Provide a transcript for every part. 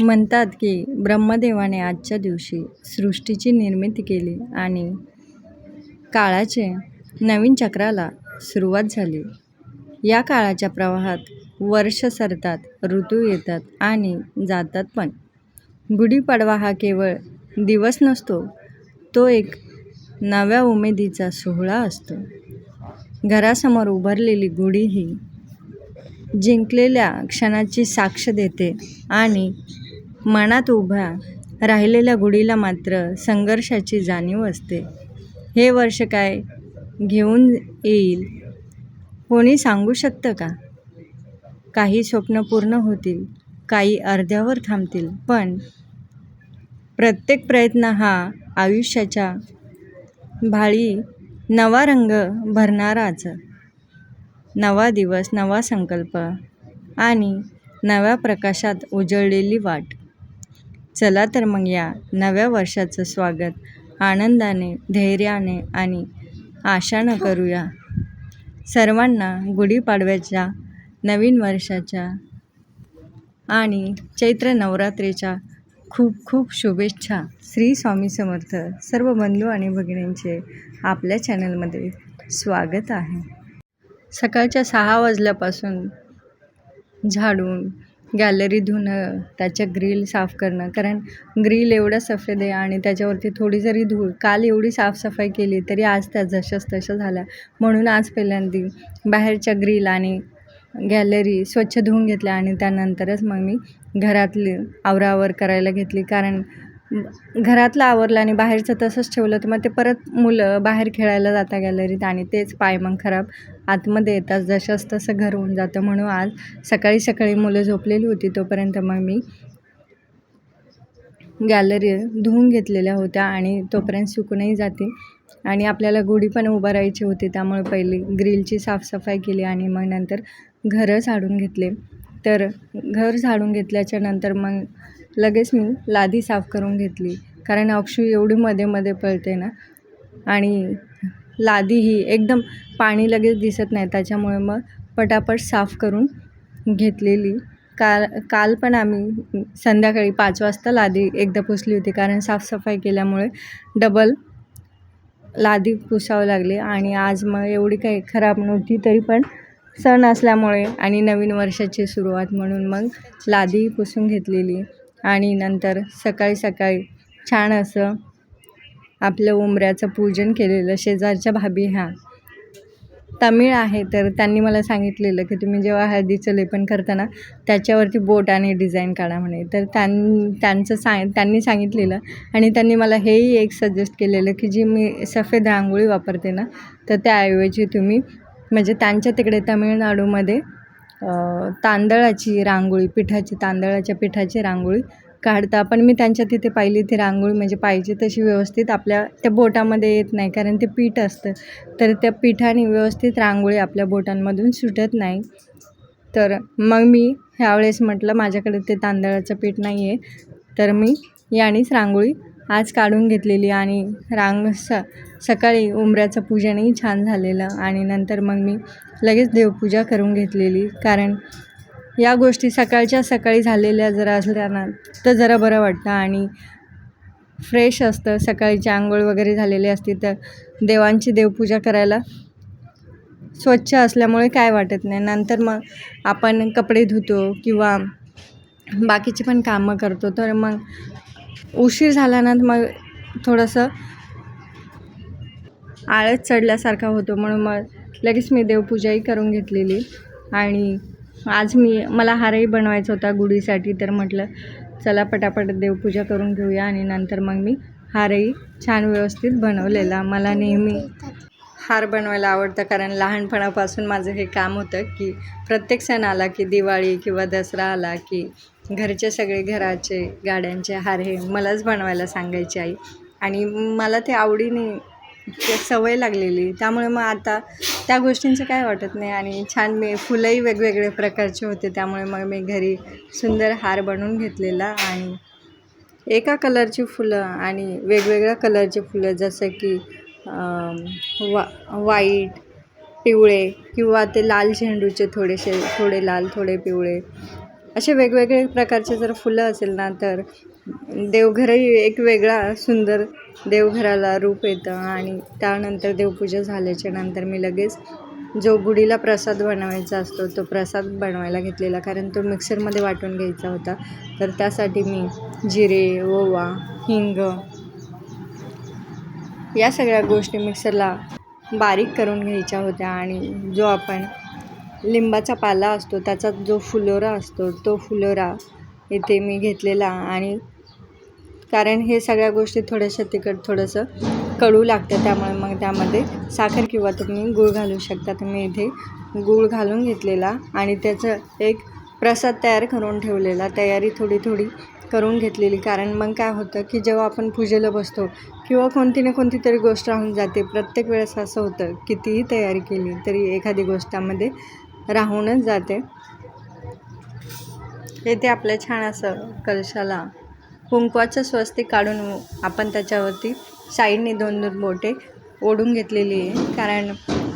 म्हणतात की ब्रह्मदेवाने आजच्या दिवशी सृष्टीची निर्मिती केली आणि काळाचे नवीन चक्राला सुरुवात झाली. या काळाच्या प्रवाहात वर्ष सरतात, ऋतू येतात आणि जातात पण गुढीपाडवा हा केवळ दिवस नसतो, तो एक नव्या उमेदीचा सोहळा असतो. घरासमोर उभारलेली गुढी ही जिंकलेल्या क्षणाची साक्ष देते आणि मनात उभ्या राहिलेल्या गुढीला मात्र संघर्षाची जाणीव असते. हे वर्ष काय घेऊन येईल, कोणी सांगू शकतं का? काही स्वप्न पूर्ण होतील, काही अर्ध्यावर थांबतील, पण प्रत्येक प्रयत्न हा आयुष्याच्या भाळी नवा रंग भरणाराच. नवा दिवस, नवा संकल्प आणि नव्या प्रकाशात उजळलेली वाट. चला तर मग या नव्या वर्षाचं स्वागत आनंदाने, धैर्याने आणि आशानं करूया. सर्वांना गुढीपाडव्याच्या, नवीन वर्षाच्या आणि चैत्र नवरात्रीच्या खूप खूप शुभेच्छा. श्री स्वामी समर्थ. सर्व बंधू आणि भगिनींचे आपल्या चॅनलमध्ये स्वागत आहे. सकाळच्या सहा वाजल्यापासून झाडून, गॅलरी धुणं, त्याच्या ग्रिल साफ करणं कारण ग्रिल एवढा सफेद आहे आणि त्याच्यावरती थोडी जरी धूळ काल एवढी साफसफाई केली तरी आज त्या जशाच तशा झाल्या. म्हणून आज पहिल्यांदा बाहेरच्या ग्रिल आणि गॅलरी स्वच्छ धुवून घेतल्या आणि त्यानंतरच मग मी घरातली आवराआवर करायला घेतली. कारण घरातलं आवरलं आणि बाहेरचं तसंच ठेवलं तर मग ते परत मुलं बाहेर खेळायला जातात गॅलरीत आणि तेच पाय मग खराब आतमध्ये येतात. जशाच तसं घर होऊन जातं. म्हणून आज सकाळी सकाळी मुलं झोपलेली होती तोपर्यंत मग मी गॅलरी धुवून घेतलेल्या होत्या आणि तोपर्यंत सुकूनही जातील आणि आपल्याला गुढी पण उभारायची होती त्यामुळे पहिली ग्रिलची साफसफाई केली आणि मग नंतर घरं झाडून घेतले. तर घर झाडून घेतल्याच्या नंतर मग लगेच मी लादी साफ करून घेतली. कारण अक्षू एवढी मध्ये मध्ये पळते ना. आणि लादी ही एकदम पाणी लगेच दिसत नाही. त्याच्यामुळे मग पटापट साफ करून घेतलेली. काल काल पण आम्ही संध्याकाळी पाच वाजता लादी एकदा पुसली होती. कारण साफसफाई केल्यामुळे डबल लादी पुसावं लागली. आणि आज मग एवढी काही खराब नव्हती तरी पण सण असल्यामुळे आणि नवीन वर्षाची सुरुवात म्हणून मग लादी पुसून घेतलेली. आणि नंतर सकाळी सकाळी छान असं आपलं उंबऱ्याचं पूजन केलेलं. शेजारच्या भाभी ह्या तमिळ आहे तर त्यांनी मला सांगितलेलं की तुम्ही जेव्हा हळदीचं लेपन करताना त्याच्यावरती बोट आणि डिझाईन काढा म्हणे. तर त्यां त्यांचं सांग त्यांनी सांगितलेलं आणि त्यांनी मला हेही एक सजेस्ट केलेलं की जी मी सफेद रांगोळी वापरते ना तर त्याऐवजी तुम्ही म्हणजे त्यांच्या तिकडे तामिळनाडूमध्ये तांदळाची रांगोळी, पिठाची तांदळाच्या पिठाची रांगोळी काढता. पण मी त्यांच्या तिथे पाहिली ती रांगोळी म्हणजे पाहिजे तशी व्यवस्थित आपल्या त्या बोटामध्ये येत नाही कारण ते पीठ असतं. तर त्या पिठाने व्यवस्थित रांगोळी आपल्या बोटांमधून सुटत नाही. तर मग मी ह्यावेळेस म्हटलं माझ्याकडे ते तांदळाचं पीठ नाही आहे तर मी यानेच रांगोळी आज काढून घेतलेली आणि रांग स सकाळी उंबऱ्याचं पूजनही छान झालेलं आणि नंतर मग मी लगेच देवपूजा करून घेतलेली. कारण या गोष्टी सकाळच्या सकाळी झालेल्या जरा असल्याना तर जरा बरं वाटतं आणि फ्रेश असतं. सकाळीची आंघोळ वगैरे झालेली असते तर देवांची देवपूजा करायला स्वच्छ असल्यामुळे काय वाटत नाही. नंतर मग आपण कपडे धुतो किंवा बाकीची पण कामं करतो तर मग उशीर झाला ना मग थोडंसं आळस चढल्यासारखा होतो. म्हणून मग लगेच मी देवपूजाही करून घेतलेली आणि आज मी मला हारही बनवायचा होता गुढीसाठी तर म्हटलं चला पटापट देवपूजा करून घेऊया आणि नंतर मग मी हारही छान व्यवस्थित बनवलेला. मला नेहमी हार बनवायला आवडतं कारण लहानपणापासून माझं हे काम होतं की प्रत्येक सण आला की दिवाळी किंवा दसरा आला की घरचे सगळे घराचे गाड्यांचे हार हे मलाच बनवायला सांगायची आई. आणि मला ते आवडीने सवय लागलेली. त्यामुळे मग आता त्या गोष्टींचं काय वाटत नाही. आणि छान मी फुलंही वेगवेगळे प्रकारचे होते. त्यामुळे मग मी घरी सुंदर हार बनवून घेतलेला. आणि एका कलरची फुलं आणि वेगवेगळ्या कलरची फुलं जसं की वा वाईट पिवळे किंवा ते लाल झेंडूचे थोडेसे थोडे लाल, थोडे पिवळे. असे वेगवेगळे प्रकारचे जर फुलं असेल ना तर देवघरही एक वेगळा सुंदर देवघराला रूप येतं आणि त्यानंतर देवपूजा झाल्याच्यानंतर मी लगेच जो गुढीला प्रसाद बनवायचा असतो तो प्रसाद बनवायला घेतलेला. कारण तो मिक्सरमध्ये वाटून घ्यायचा होता. तर त्यासाठी मी जिरे ओवा हिंग या सगळ्या गोष्टी मिक्सरला बारीक करून घ्यायच्या होत्या आणि जो आपण लिंबाचा पाला असतो त्याचा जो फुलोरा असतो तो फुलोरा इथे मी घेतलेला आणि कारण हे सगळ्या गोष्टी थोड्याशा तिकट थोडंसं कडू लागतं त्यामुळे मग त्यामध्ये साखर किंवा तुम्ही गूळ घालू शकता. तर मी इथे गूळ घालून घेतलेला आणि त्याचं एक प्रसाद तयार करून ठेवलेला तयारी थोडी थोडी करून घेतलेली. कारण मग काय होतं की जेव्हा आपण पूजेला बसतो किंवा कोणती ना कोणती तरी गोष्ट राहून जाते प्रत्येक वेळेस असं होतं कितीही तयारी केली तरी एखादी गोष्टामध्ये राहूनच जाते. येथे आपल्या छान असं कलशाला कुंकवाचं स्वस्तिक काढून आपण त्याच्यावरती साईडने दोन दोन बोटे ओढून घेतलेली आहे. कारण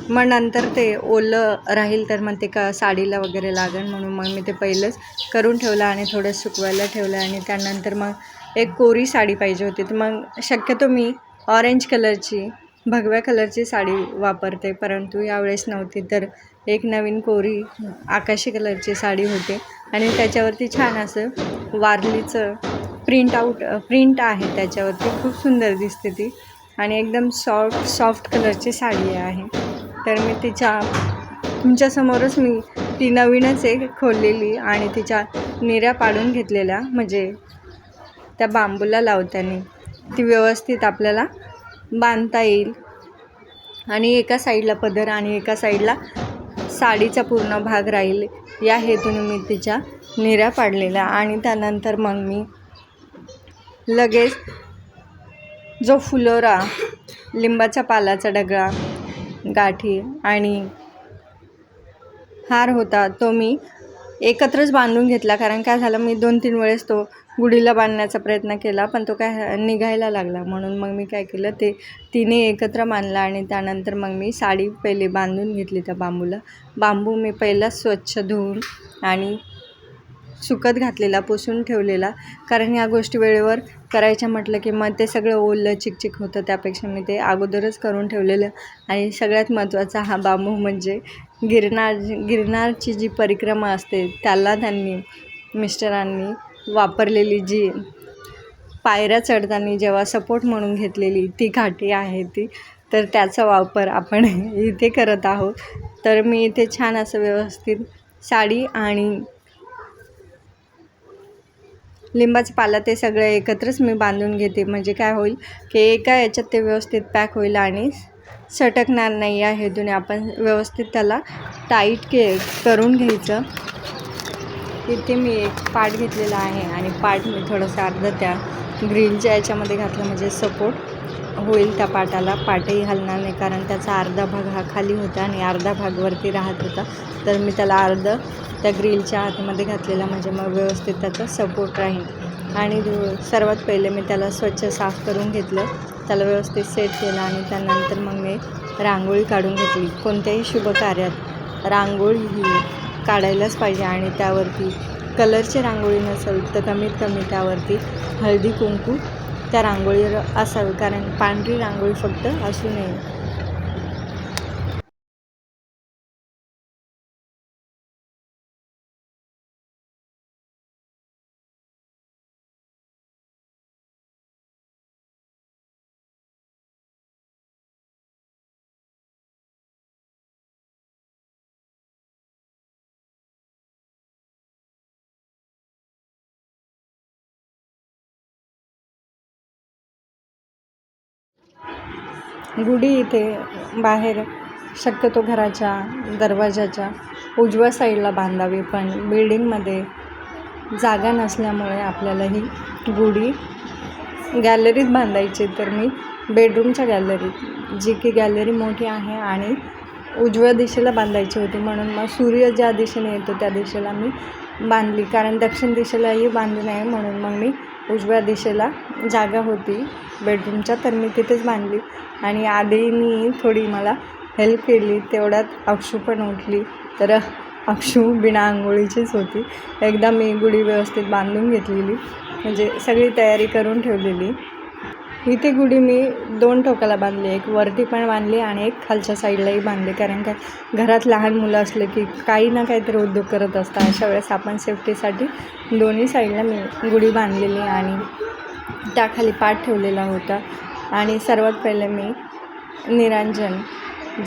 मग नंतर ते ओलं राहील तर मग ते का साडीला वगैरे लागेल म्हणून मग मी ते पहिलंच करून ठेवलं आणि थोडं सुकवायला ठेवलं आणि त्यानंतर मग एक कोरी साडी पाहिजे होती. तर मग शक्यतो मी ऑरेंज कलरची भगव्या कलरची साडी वापरते परंतु यावेळेस नव्हती. तर एक नवीन कोरी आकाशी कलरची साडी होते आणि त्याच्यावरती छान असं वारलीचं प्रिंट आऊट प्रिंट आहे त्याच्यावरती. खूप सुंदर दिसते ती आणि एकदम सॉफ्ट सॉफ्ट कलरची साडी आहे. तर मी तिच्या तुमच्यासमोरच मी ती नवीनच एक खोललेली आणि तिच्या निऱ्या पाडून घेतलेल्या म्हणजे त्या बांबूला लावताना. ती व्यवस्थित आपल्याला बांधता येईल. आणि एका साईडला पदर आणि एका साईडला साडीचा पूर्ण भाग राहील. या हेतूने मी तिच्या निऱ्या पाडलेल्या आणि त्यानंतर मग मी लगेच जो फुलोरा लिंबाच्या पालाचा डगळा गाठी आणि हार होता तो मी एकत्रच बांधून घेतला. कारण काय झालं? मी दोन तीन वेळेस तो गुढीला बांधण्याचा प्रयत्न केला पण तो काय निघायला लागला. म्हणून मग मी काय केलं ते तिने एकत्र बांधला आणि त्यानंतर मग मी साडी पहिले बांधून घेतली त्या बांबूला. बांबू मी पहिला स्वच्छ धुवून आणि सुकत घातलेला पुसून ठेवलेला. कारण ह्या गोष्टी वेळेवर करायच्या म्हटलं की मग ते सगळं ओलं चिकचिक होतं त्यापेक्षा मी ते अगोदरच करून ठेवलेलं. आणि सगळ्यात महत्त्वाचा हा बांबू म्हणजे गिरनार गिरनारची जी परिक्रमा असते त्याला त्यांनी मिस्टरांनी वापरलेली जी पायऱ्या चढताना जेव्हा सपोर्ट म्हणून घेतलेली ती घाटी आहे ती तर त्याचा वापर आपण इथे करत आहोत. तर मी इथे छान असं व्यवस्थित साडी आणि लिंबाचं पाला ते सगळं एकत्रच मी बांधून घेते. म्हणजे काय होईल की एका याच्यात ते व्यवस्थित पॅक होईल आणि सटकणार नाही आहे. हेतूने आपण व्यवस्थित त्याला टाईट के करून घ्यायचं. इथे मी एक पाट घेतलेला आहे आणि पाट मी थोडंसं अर्ध त्या ग्रिलच्या याच्यामध्ये घातलं म्हणजे सपोर्ट होईल त्या पाटाला. पाटही हलणार नाही कारण त्याचा अर्धा भाग हा खाली होता आणि अर्धा भाग वरती राहत होता. तर मी त्याला अर्ध त्या ग्रिलच्या आतमध्ये घातलेला म्हणजे मग व्यवस्थित त्याचा सपोर्ट राहील. आणि सर्वात पहिले मी त्याला स्वच्छ साफ करून घेतलं. त्याला व्यवस्थित सेट केलं आणि त्यानंतर मग मी रांगोळी काढून घेतली. कोणत्याही शुभ कार्यात रांगोळी ही काढायलाच पाहिजे आणि त्यावरती कलरची रांगोळी नसेल तर कमीत कमी त्यावरती हळदी कुंकू त्या रांगोळीवर असावी. कारण पांढरी रांगोळी फक्त असू नये गुढी इथे बाहेर शक्यतो घराच्या दरवाजाच्या उजव्या साईडला बांधावी पण बिल्डिंगमध्ये जागा नसल्यामुळे आपल्याला ही गुढी गॅलरीत बांधायची तर मी बेडरूमच्या गॅलरीत जी की गॅलरी मोठी आहे आणि उजव्या दिशेला बांधायची होती. म्हणून मग सूर्य ज्या दिशेने येतो त्या दिशेला मी बांधली. कारण दक्षिण दिशेलाही बांधली नाही म्हणून मग मी उजव्या दिशेला जागा होती. बेडरूमच्या तर मी तिथेच बांधली. आणि आधी मी थोडी मला हेल्प केली. तेवढ्यात अक्षू पण उठली. तर अक्षू बिना आंघोळीचीच होती. एकदा मी गुढी व्यवस्थित बांधून घेतलेली. म्हणजे सगळी तयारी करून ठेवलेली. इथे गुढी मी दोन टोकाला बांधली एक वरती पण बांधली आणि एक खालच्या साईडलाही बांधली. कारण काय घरात लहान मुलं असले की काही ना काहीतरी उद्योग करत असतात. अशा वेळेस आपण सेफ्टीसाठी दोन्ही साईडला मी गुढी बांधलेली आणि त्याखाली पाठ ठेवलेला होता. आणि सर्वात पहिले मी निरांजन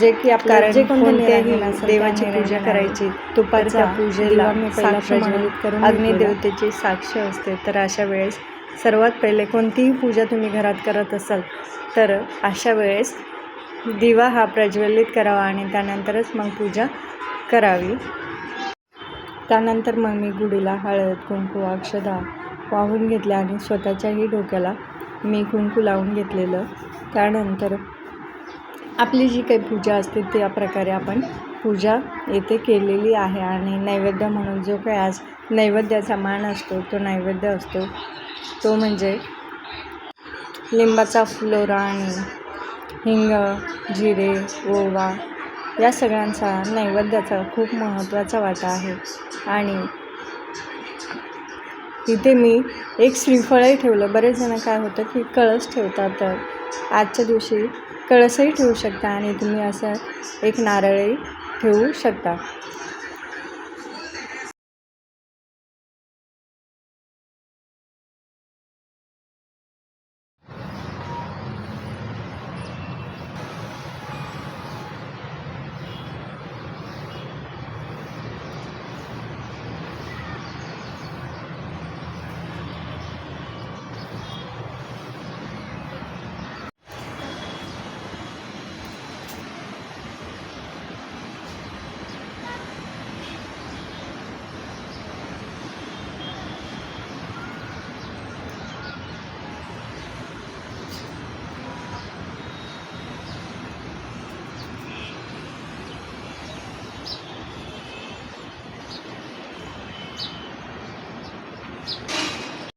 जे की आपलं कारण जे कोणतं कोणत्याही देवाची पूजा करायची, तुपाचा पूजेला साक्ष अग्निदेवतेची साक्ष असते. तर अशा वेळेस सर्वात पहिले कोणतीही पूजा तुम्ही घरात करत असाल तर अशा वेळेस दिवा हा प्रज्वलित करावा आणि त्यानंतरच मग पूजा करावी. त्यानंतर मग मी गुढीला हळद कुंकू अक्षदा वाहून घेतल्या आणि स्वतःच्याही डोक्याला मी कुंकू लावून घेतलेलं. त्यानंतर आपली जी काही पूजा असते त्या प्रकारे आपण पूजा येथे केलेली आहे. आणि नैवेद्य म्हणून जो काही आज नैवेद्याचा मान असतो तो नैवेद्य असतो. तो म्हणजे लिंबाचा फ्लोरा आणि हिंग जिरे ओवा या सगळ्यांचा नैवेद्याचा खूप महत्त्वाचा वाटा आहे. आणि इथे मी एक श्रीफळही ठेवलं. बरेच जण काय होतं की कळस ठेवतात तर आजच्या दिवशी कळसही ठेवू शकता आणि तुम्ही असं एक नारळही ठेवू शकता.